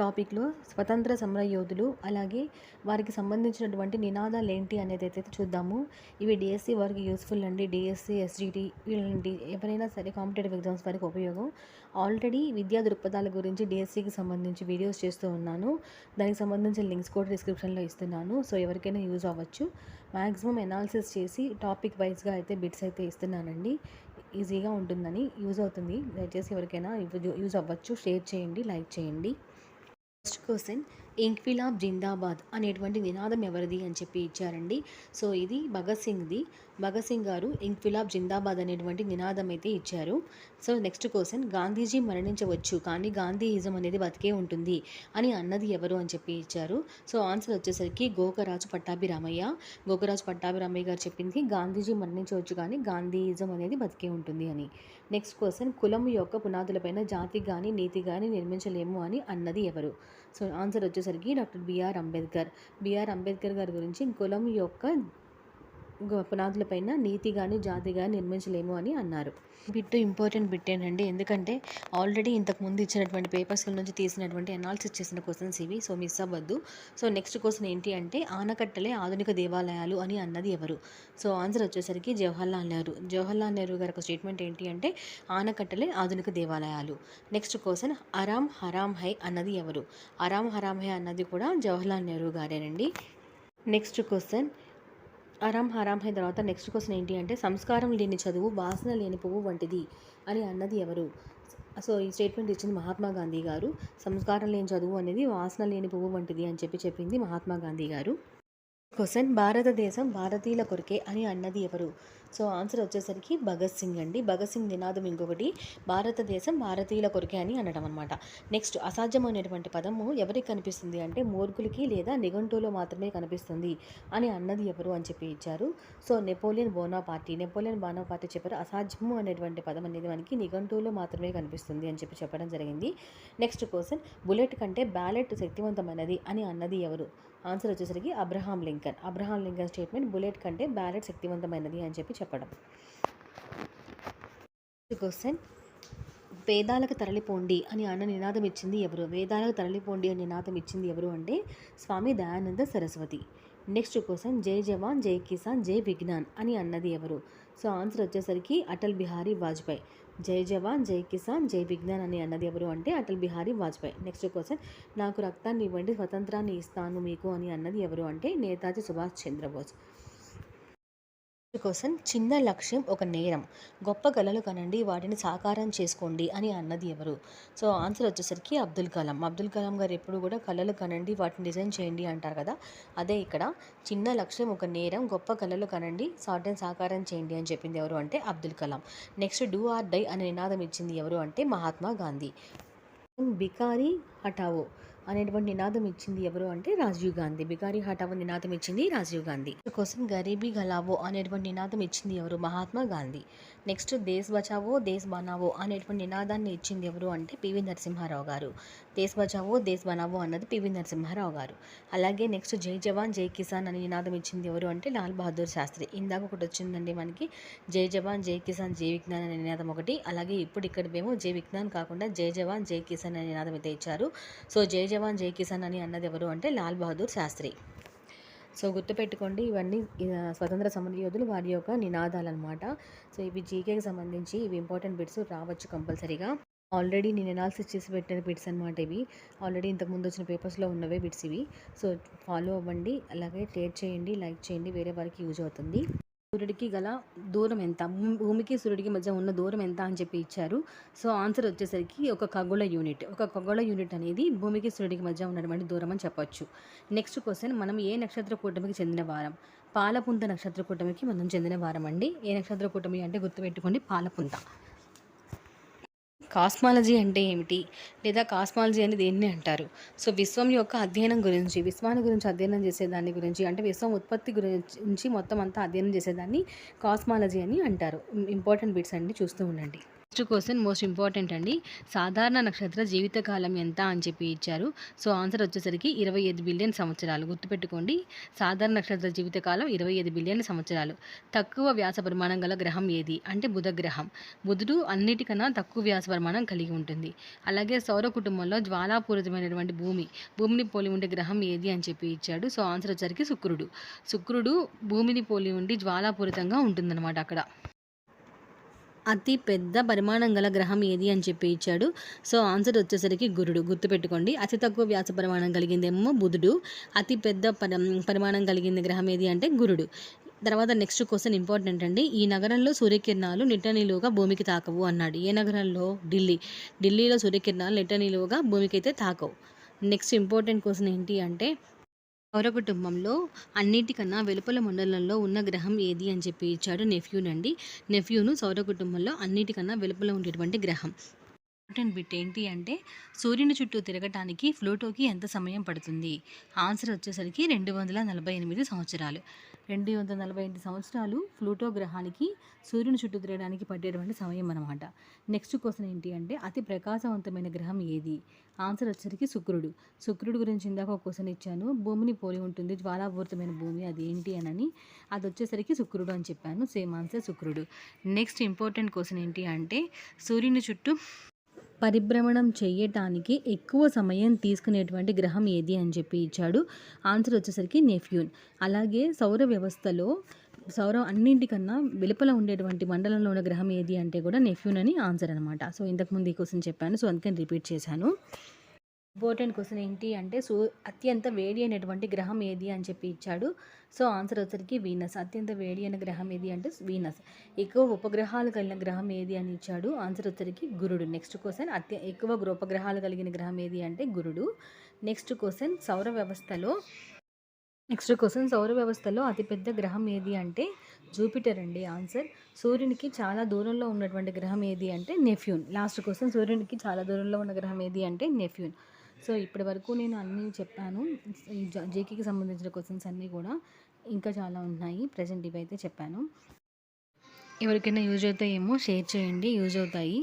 టాపిక్లో స్వతంత్ర సమర యోధులు అలాగే వారికి సంబంధించినటువంటి నినాదాలు ఏంటి అనేది అయితే చూద్దాము. ఇవి డిఎస్సి వారికి యూస్ఫుల్ అండి. డిఎస్సి ఎస్జిటి వీళ్ళంటి ఎవరైనా సరే కాంపిటేటివ్ ఎగ్జామ్స్ వారికి ఉపయోగం. ఆల్రెడీ విద్యా దృక్పథాల గురించి డిఎస్సికి సంబంధించి వీడియోస్ చేస్తూ ఉన్నాను. దానికి సంబంధించిన లింక్స్ కూడా డిస్క్రిప్షన్లో ఇస్తున్నాను. సో ఎవరికైనా యూజ్ అవ్వచ్చు. మ్యాక్సిమం ఎనాలిసిస్ చేసి టాపిక్ వైజ్గా అయితే బిట్స్ అయితే ఇస్తున్నానండి. ఈజీగా ఉంటుందని యూజ్ అవుతుంది. దయచేసి ఎవరికైనా యూజ్ అవ్వచ్చు. షేర్ చేయండి లైక్ చేయండి. ఫస్ట్ క్వశ్చన్ ఇంక్విలాబ్ జిందాబాద్ అనేటువంటి నినాదం ఎవరిది అని చెప్పి ఇచ్చారండి. సో ఇది భగత్ సింగ్ది. భగత్ సింగ్ గారు ఇంక్విలాబ్ జిందాబాద్ అనేటువంటి నినాదం అయితే ఇచ్చారు. సో నెక్స్ట్ క్వశ్చన్ గాంధీజీ మరణించవచ్చు కానీ గాంధీయిజం అనేది బతికే ఉంటుంది అని అన్నది ఎవరు అని చెప్పి ఇచ్చారు. సో ఆన్సర్ వచ్చేసరికి గోకరాజు పట్టాభిరామయ్య. గోకరాజు పట్టాభిరామయ్య గారు చెప్పింది గాంధీజీ మరణించవచ్చు కానీ గాంధీయిజం అనేది బతికే ఉంటుంది అని. నెక్స్ట్ క్వశ్చన్ కులం యొక్క పునాదులపైన జాతి కానీ నీతి కానీ నిర్మించలేము అని అన్నది ఎవరు? సో ఆన్సర్ వచ్చేసరికి doctor B R Ambedkar. B R Ambedkar గారి గురించి కులం యొక్క పునాదులపైన నీతి కానీ జాతి కానీ నిర్మించలేము అని అన్నారు. బిట్ ఇంపార్టెంట్ బిట్టేనండి. ఎందుకంటే ఆల్రెడీ ఇంతకు ముందు ఇచ్చినటువంటి పేపర్స్ల నుంచి తీసినటువంటి అనాలిసిస్ చేసిన క్వశ్చన్స్ ఇవి. సో మిస్ అవ్వద్దు. సో నెక్స్ట్ క్వశ్చన్ ఏంటి అంటే ఆనకట్టలే ఆధునిక దేవాలయాలు అని అన్నది ఎవరు? సో ఆన్సర్ వచ్చేసరికి జవహర్లాల్ నెహ్రూ. జవహర్లాల్ నెహ్రూ గారి ఒక స్టేట్మెంట్ ఏంటి అంటే ఆనకట్టలే ఆధునిక దేవాలయాలు. నెక్స్ట్ క్వశ్చన్ అరామ్ హరామ్ హై అన్నది ఎవరు? అరామ్ హరామ్ హై అన్నది కూడా జవహర్లాల్ నెహ్రూ గారేనండి. నెక్స్ట్ క్వశ్చన్ అరామ్ హరామ్ అయిన తర్వాత నెక్స్ట్ క్వశ్చన్ ఏంటి అంటే సంస్కారం లేని చదువు వాసన లేని పువ్వు వంటిది అని అన్నది ఎవరు? సో ఈ స్టేట్మెంట్ ఇచ్చింది మహాత్మా గాంధీ గారు. సంస్కారం లేని చదువు అనేది వాసన లేని పువ్వు వంటిది అని చెప్పి చెప్పింది మహాత్మా గాంధీ గారు. క్వశ్చన్ భారతదేశం భారతీయుల కొరకే అని అన్నది ఎవరు? సో ఆన్సర్ వచ్చేసరికి భగత్ సింగ్ అండి. భగత్ సింగ్ నినాదం ఇంకొకటి భారతదేశం భారతీయుల కొరికే అని అనడం అనమాట నెక్స్ట్ అసాధ్యమైనటువంటి పదము ఎవరికి కనిపిస్తుంది అంటే మూర్ఖులకి లేదా నిఘంటువులో మాత్రమే కనిపిస్తుంది అని అన్నది ఎవరు అని చెప్పి ఇచ్చారు. So Napoleon Bonaparte Napoleon Bonaparte చెప్పారు అసాధ్యము అనేటువంటి పదం అనేది మనకి నిఘంటువులో మాత్రమే కనిపిస్తుంది అని చెప్పి చెప్పడం జరిగింది. నెక్స్ట్ క్వశ్చన్ బుల్లెట్ కంటే బ్యాలెట్ శక్తివంతమైనది అని అన్నది ఎవరు? ఆన్సర్ వచ్చేసరికి Abraham Lincoln. Abraham Lincoln statement bullet కంటే బ్యాలెట్ శక్తివంతమైనది అని చెప్పి చెప్పడం. క్వశ్చన్ వేదాలకు తరలిపోండి అని అన్న నినాదం ఇచ్చింది ఎవరు? వేదాలకు తరలిపోండి అని నినాదం ఇచ్చింది ఎవరు అంటే స్వామి దయానంద సరస్వతి. నెక్స్ట్ క్వశ్చన్ జై జవాన్ జై కిసాన్ జై విజ్ఞాన్ అని అన్నది ఎవరు? సో ఆన్సర్ వచ్చేసరికి అటల్ బిహారీ వాజ్పేయి. జై జవాన్ జై కిసాన్ జై విజ్ఞాన్ అని అన్నది ఎవరు అంటే అటల్ బిహారీ వాజ్పేయి. నెక్స్ట్ క్వశ్చన్ నాకు రక్తాన్ని ఇవ్వండి స్వతంత్రాన్ని ఇస్తాను మీకు అని అన్నది ఎవరు అంటే నేతాజీ సుభాష్ చంద్రబోస్. కోసం చిన్న లక్ష్యం ఒక నేరం. గొప్ప కళలు కనండి వాటిని సాకారం చేసుకోండి అని అన్నది ఎవరు? సో ఆన్సర్ వచ్చేసరికి అబ్దుల్ కలాం. అబ్దుల్ కలాం గారు ఎప్పుడు కూడా కళలు కనండి వాటిని డిజైన్ చేయండి అంటారు కదా? అదే ఇక్కడ చిన్న లక్ష్యం ఒక నేరం గొప్ప కళలు కనండి సాటిని సాకారం చేయండి అని చెప్పింది ఎవరు అంటే Abdul Kalam. Next do or die అనే నినాదం ఇచ్చింది ఎవరు అంటే మహాత్మా గాంధీ. బికారీ హటావో అనేటువంటి నినాదం ఇచ్చింది ఎవరు అంటే రాజీవ్ గాంధీ. బికారీ హఠావో నినాదం ఇచ్చింది రాజీవ్ గాంధీ. కోసం గరీబీ గలావో అనేటువంటి నినాదం ఇచ్చింది ఎవరు? మహాత్మా గాంధీ. నెక్స్ట్ దేశ్ బచావో దేశ్ బనావో అనేటువంటి నినాదాన్ని ఇచ్చింది ఎవరు అంటే పివి నరసింహారావు గారు. దేశ్ బచావో దేశ్ బనావో అన్నది పివి నరసింహారావు గారు. అలాగే నెక్స్ట్ జై జవాన్ జై కిసాన్ అనే నినాదం ఇచ్చింది ఎవరు అంటే లాల్ బహదూర్ శాస్త్రి. ఇందాక ఒకటి వచ్చిందండి మనకి జై జవాన్ జై కిసాన్ జై విజ్ఞాన్ అనే నినాదం ఒకటి. అలాగే ఇప్పుడు ఇక్కడ మేము జై విజ్ఞాన్ కాకుండా జై జవాన్ జై కిసాన్ అనే నినాదం అయితే ఇచ్చారు. సో జై జవాన్ జై కిసాన్ అని అన్నది ఎవరు అంటే లాల్ బహదూర్ శాస్త్రి. సో గుర్తుపెట్టుకోండి ఇవన్నీ స్వతంత్ర సమర యోధులు వారి యొక్క నినాదాలు అనమాట సో ఇవి జీకేకి సంబంధించి ఇవి ఇంపార్టెంట్ బిట్స్ రావచ్చు కంపల్సరీగా. ఆల్రెడీ నేను ఎనాలిసిస్ చేసి పెట్టిన బిట్స్ అనమాట ఇవి. ఆల్రెడీ ఇంతకుముందు వచ్చిన పేపర్స్లో ఉన్నవే బిట్స్ ఇవి. సో ఫాలో అవ్వండి అలాగే షేర్ చేయండి లైక్ చేయండి వేరే వారికి యూజ్ అవుతుంది. సూర్యుడికి గల దూరం ఎంత? భూమికి సూర్యుడికి మధ్య ఉన్న దూరం ఎంత అని చెప్పి ఇచ్చారు. సో ఆన్సర్ వచ్చేసరికి ఒక ఖగోళ యూనిట్. ఒక ఖగోళ యూనిట్ అనేది భూమికి సూర్యుడికి మధ్య ఉన్నటువంటి దూరం అని చెప్పొచ్చు. నెక్స్ట్ క్వశ్చన్ మనం ఏ నక్షత్ర కూటమికి చెందిన వారం? పాలపుంత నక్షత్ర కూటమికి మనం చెందిన వారం అండి. ఏ నక్షత్ర కూటమి అంటే గుర్తుపెట్టుకోండి పాలపుంత. కాస్మాలజీ అంటే ఏమిటి? లేదా కాస్మాలజీ అనేది దేన్ని అంటారు? సో విశ్వం యొక్క అధ్యయనం గురించి విశ్వాన్ని గురించి అధ్యయనం చేసేదాన్ని గురించి అంటే విశ్వం ఉత్పత్తి గురించి మొత్తం అంతా అధ్యయనం చేసేదాన్ని కాస్మాలజీ అని అంటారు. ఇంపార్టెంట్ బిట్స్ అండి చూస్తూ ఉండండి. నెక్స్ట్ క్వశ్చన్ మోస్ట్ ఇంపార్టెంట్ అండి. సాధారణ నక్షత్ర జీవితకాలం ఎంత అని చెప్పి ఇచ్చారు. సో ఆన్సర్ వచ్చేసరికి ఇరవై ఐదు బిలియన్ సంవత్సరాలు. గుర్తుపెట్టుకోండి సాధారణ నక్షత్ర జీవితకాలం ఇరవై ఐదు బిలియన్ సంవత్సరాలు. తక్కువ వ్యాస పరిమాణం గల గ్రహం ఏది? అంటే బుధ గ్రహం. బుధుడు అన్నిటికన్నా తక్కువ వ్యాస పరిమాణం కలిగి ఉంటుంది. అలాగే సౌర కుటుంబంలో జ్వాలాపూరితమైనటువంటి భూమి భూమిని పోలి ఉండే గ్రహం ఏది అని చెప్పి ఇచ్చాడు. సో ఆన్సర్ వచ్చేసరికి శుక్రుడు. శుక్రుడు భూమిని పోలి ఉండి జ్వాలాపూరితంగా ఉంటుందన్నమాట అక్కడ. అతి పెద్ద పరిమాణం గల గ్రహం ఏది అని చెప్పి ఇచ్చాడు. సో ఆన్సర్ వచ్చేసరికి గురుడు. గుర్తుపెట్టుకోండి. అతి తక్కువ వ్యాస పరిమాణం కలిగిందేమో బుధుడు. అతి పెద్ద పరి పరిమాణం కలిగింది గ్రహం ఏది అంటే గురుడు. తర్వాత నెక్స్ట్ క్వశ్చన్ ఇంపార్టెంట్ అండి. ఈ నగరంలో సూర్యకిరణాలు నిట్టనిలువుగా భూమికి తాకవు అన్నాడు. ఏ నగరంలో? ఢిల్లీ. ఢిల్లీలో సూర్యకిరణాలు నిట్టనిలువుగా భూమికి అయితే తాకవు. నెక్స్ట్ ఇంపార్టెంట్ క్వశ్చన్ ఏంటి అంటే సౌర కుటుంబంలో అన్నిటికన్నా వెలుపల మండలంలో ఉన్న గ్రహం ఏది అని చెప్పి ఇచ్చాడు నెఫ్యూనండి. నెఫ్యూను సౌర కుటుంబంలో అన్నిటికన్నా వెలుపల ఉండేటువంటి గ్రహం. ఇంపార్టెంట్ బిట్ ఏంటి అంటే సూర్యుని చుట్టూ తిరగటానికి ఫ్లూటోకి ఎంత సమయం పడుతుంది? ఆన్సర్ వచ్చేసరికి రెండు వందల నలభై ఎనిమిది సంవత్సరాలు. రెండు వందల నలభై ఎనిమిది సంవత్సరాలు ఫ్లూటో గ్రహానికి సూర్యుని చుట్టూ తిరగడానికి పట్టేటువంటి సమయం అనమాట నెక్స్ట్ క్వశ్చన్ ఏంటి అంటే అతి ప్రకాశవంతమైన గ్రహం ఏది? ఆన్సర్ వచ్చేసరికి శుక్రుడు. శుక్రుడు గురించి ఇందాక ఒక క్వశ్చన్ ఇచ్చాను. భూమిని పోలి ఉంటుంది జ్వాలాపూరితమైన భూమి అది ఏంటి అని అది వచ్చేసరికి శుక్రుడు అని చెప్పాను. సేమ్ ఆన్సర్ శుక్రుడు. నెక్స్ట్ ఇంపార్టెంట్ క్వశ్చన్ ఏంటి అంటే సూర్యుని చుట్టూ పరిభ్రమణం చేయటానికి ఎక్కువ సమయం తీసుకునేటువంటి గ్రహం ఏది అని చెప్పి ఇచ్చాడు. ఆన్సర్ వచ్చేసరికి నెఫ్యూన్ అలాగే సౌర వ్యవస్థలో సౌరం అన్నింటికన్నా వెలుపల ఉండేటువంటి మండలంలో ఉన్న గ్రహం ఏది అంటే కూడా నెఫ్యూన్ అని ఆన్సర్ అనమాట సో ఇంతకుముందు ఈ క్వశ్చన్ చెప్పాను. సో అందుకని రిపీట్ చేశాను. ఇంపార్టెంట్ క్వశ్చన్ ఏంటి అంటే సూ అత్యంత వేడి అయినటువంటి గ్రహం ఏది అని చెప్పి ఇచ్చాడు. సో ఆన్సర్ వచ్చరికి వీనస్. అత్యంత వేడి అయిన గ్రహం ఏది అంటే వీనస్. ఎక్కువ ఉపగ్రహాలు కలిగిన గ్రహం ఏది అని ఇచ్చాడు. ఆన్సర్ వచ్చరికి గురుడు. నెక్స్ట్ క్వశ్చన్ అత్య ఎక్కువ ఉపగ్రహాలు కలిగిన గ్రహం ఏది అంటే గురుడు. నెక్స్ట్ క్వశ్చన్ సౌర వ్యవస్థలో నెక్స్ట్ క్వశ్చన్ సౌర వ్యవస్థలో అతిపెద్ద గ్రహం ఏది అంటే జూపిటర్ అండి ఆన్సర్. సూర్యునికి చాలా దూరంలో ఉన్నటువంటి గ్రహం ఏది అంటే నెఫ్యూన్. లాస్ట్ క్వశ్చన్ సూర్యునికి చాలా దూరంలో ఉన్న గ్రహం ఏది అంటే నెఫ్యూన్. సో ఇప్పటి వరకు నేను అన్నీ చెప్పాను. జేకేకి సంబంధించిన క్వశ్చన్స్ అన్నీ కూడా ఇంకా చాలా ఉన్నాయి. ప్రజెంట్ ఇవైతే చెప్పాను. ఎవరికైనా యూజ్ అవుతాయేమో షేర్ చేయండి. యూజ్ అవుతాయి.